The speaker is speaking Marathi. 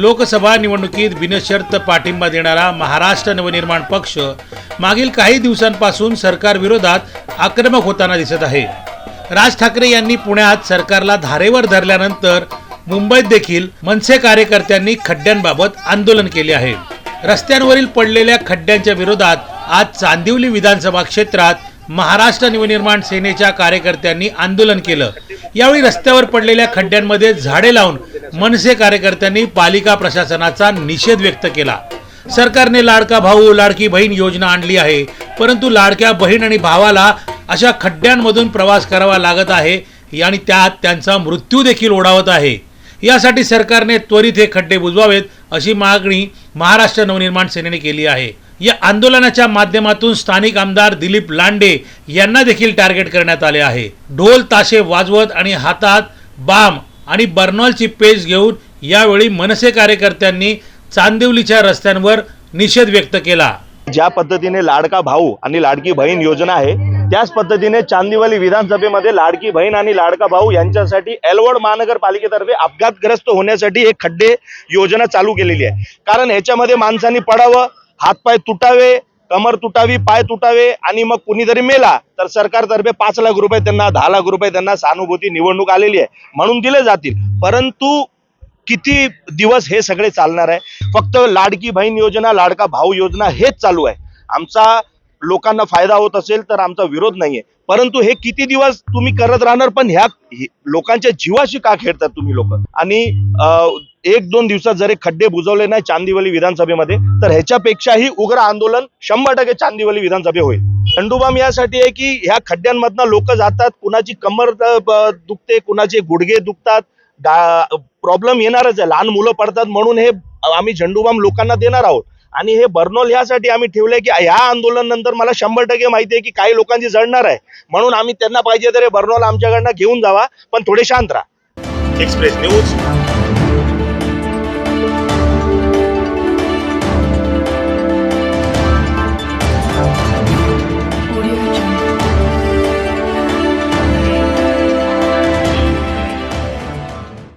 लोकसभा निवडणुकीत बिनशर्त पाठिंबा देणारा महाराष्ट्र नवनिर्माण पक्ष मागील काही दिवसांपासून सरकारविरोधात आक्रमक होताना दिसत आहे. राज ठाकरे यांनी पुण्यात सरकारला धारेवर धरल्यानंतर मुंबईत देखील मनसे कार्यकर्त्यांनी खड्ड्यांबाबत आंदोलन केले आहे. रस्त्यांवरील पडलेल्या खड्ड्यांच्या विरोधात आज चांदिवली विधानसभा क्षेत्रात महाराष्ट्र नवनिर्माण सेनेच्या कार्यकर्त्यांनी आंदोलन केलं. यावेळी रस्त्यावर पडलेल्या खड्ड्यांमध्ये झाडे लावून मनसे कार्यकर्त्यांनी पालिका प्रशासनाचा निषेध व्यक्त केला. सरकारने लाडका भाऊ लाडकी बहीण योजना आणली आहे. परंतु लाडक्या बहीण आणि भावाला अशा खड्ड्यांमधून प्रवास करावा लागत आहे. आणि त्यात त्यांचा मृत्यू देखील ओढावत आहे. यासाठी सरकारने त्वरित हे खड्डे बुजवावेत अशी मागणी महाराष्ट्र नवनिर्माण सेनेने केली आहे. या आंदोलनाच्या माध्यमातून स्थानिक आमदार दिलीप लांडे यांना देखील टार्गेट करण्यात आले आहे. ढोल ताशे वाजवत आणि हातात बाम आणि बर्नॉलची पेज घेऊन यावेळी मनसे कार्यकर्त्यांनी चांदिवलीच्या रस्त्यांवर निषेध व्यक्त केला. ज्या पद्धतीने लाडका भाऊ आणि लाडकी बहीण योजना आहे त्याच पद्धतीने चांदिवली विधानसभेमध्ये लाडकी बहीण आणि लाडका भाऊ यांच्यासाठी एलवड महानगरपालिकेतर्फे अपघातग्रस्त होण्यासाठी एक खड्डे योजना चालू केलेली आहे. कारण ह्याच्यामध्ये माणसांनी पडावं हातपाय तुटावे कमर तुटावी पाय तुटावे आणि मग कुणीतरी मेला तर सरकारतर्फे पाच लाख रुपये त्यांना दहा लाख रुपये त्यांना सहानुभूती निवडणूक आलेली आहे म्हणून दिले जातील. परंतु किती दिवस हे सगळे चालणार आहे? फक्त लाडकी बहीण योजना लाडका भाऊ योजना हेच चालू आहे. आमचा लोकांना फायदा होत असेल तर आमचा विरोध नाहीये. परंतु हे किती दिवस तुम्ही करत राहणार पण ह्या लोकांच्या जीवाशी का खेळतात तुम्ही लोक? आणि एक दोन दिवसात जर खड्डे बुजवले नाही चांदिवली विधानसभेमध्ये तर ह्याच्यापेक्षाही उग्र आंदोलन शंभर टक्के चांदिवली विधानसभे होईल. दंडुबाम यासाठी आहे की ह्या खड्ड्यांमधनं लोक जातात कुणाची कमर दुखते कुणाचे गुडघे दुखतात प्रॉब्लेम येणारच आहे लहान मुलं पडतात म्हणून हे आम्ही झेंडूबाम लोकांना देणार आहोत. आणि हे बर्नोल ह्यासाठी आम्ही ठेवलंय की ह्या आंदोलन नंतर मला शंभर टक्के माहिती आहे की काही लोकांची जळणार आहे. म्हणून आम्ही त्यांना पाहिजे तर हे बर्नोल आमच्याकडनं घेऊन जावा पण थोडे शांत राहा. Express news